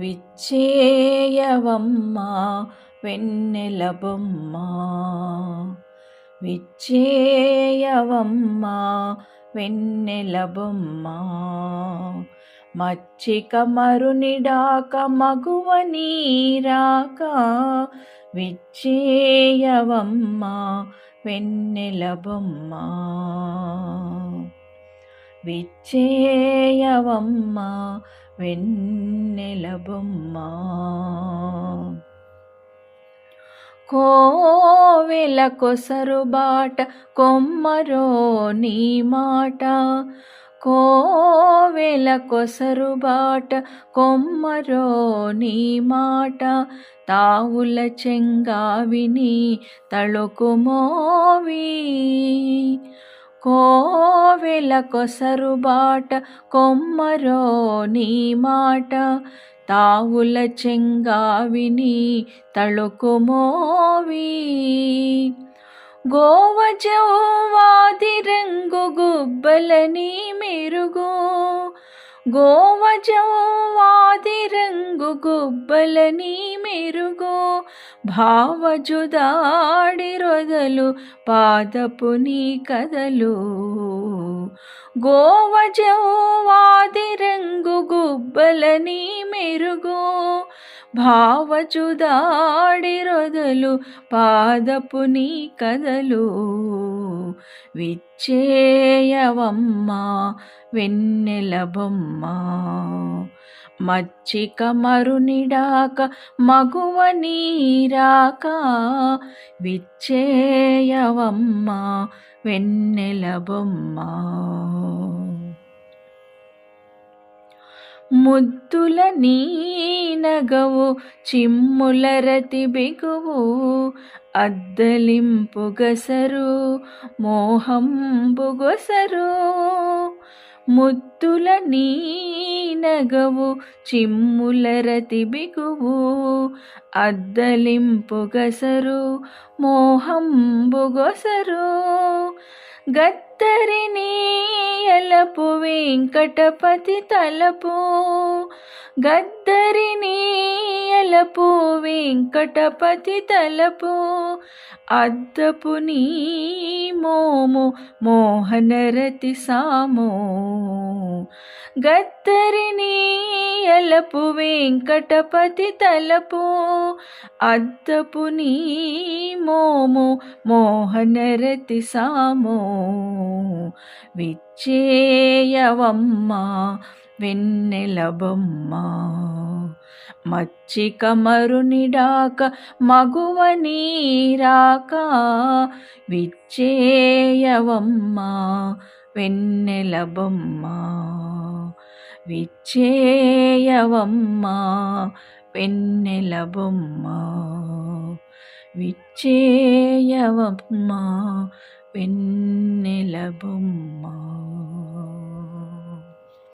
విచ్చేయవమ్మా వెన్నెల బొమ్మ విచ్చేయవమ్మా వెన్నెల బొమ్మ మచ్చిక మరునిడాక మగువ నీరాక విచ్చేయవమ్మా వెన్నెల బొమ్మ విచ్చేయవమ్మా వెన్నెల బొమ్మ. కోవెల కొసరుబాట కొమ్మరో నీ మాట. కోవెల కొసరుబాట కొమ్మరో నీ మాట. తావుల చెంగావిని తళుకుమోవి కోవెల కొసరు బాట కొమ్మరో నీ మాట. తావుల చెంగావిని తళుకుమోవి గోవజవాది రంగు గుబ్బలని మెరుగు. గోవజవాదిరంగు గుబ్బలని మెరుగు భావజుదాడి రొదలు పాదపు నీ కదలు. గోవజవాదిరంగు గుబ్బలని మెరుగు భావచుదాడి రొదలు పాదపు నీ కదలు. విచ్చేయవమ్మా వెన్నెల బొమ్మ మచ్చిక మరునిడాక మగువ నీరాక విచ్చేయవమ్మా వెన్నెల ముద్దుల నీనగవు చిమ్ముల రతి బిగువు అద్దలింపుగసరు మోహంబుగొసరు ముద్దుల నీనగవు చిమ్ముల రతి బిగువు అద్దలింపు గసరు మోహంబు ఎలపు వెంకటపతి తలపు. గద్దరిని ఎలపు వెంకటపతి తలపు. అద్దపు నీ మోము మోహనరతి సామో. గద్దరిని ఎలపు వెంకటపతి తలపు అద్దపు నీ మోము మోహనరతి సామో. విచ్చేయవమ్మా వెన్నెల బొమ్మ. మచ్చిక మరునిడాక మగువ నీరాక విచ్చేయవమ్మా వెన్నెల బొమ్మ విచ్చేయవమ్మా వెన్నెల బొమ్మ విచ్చేయవమ్మా వెన్నెల బొమ్మ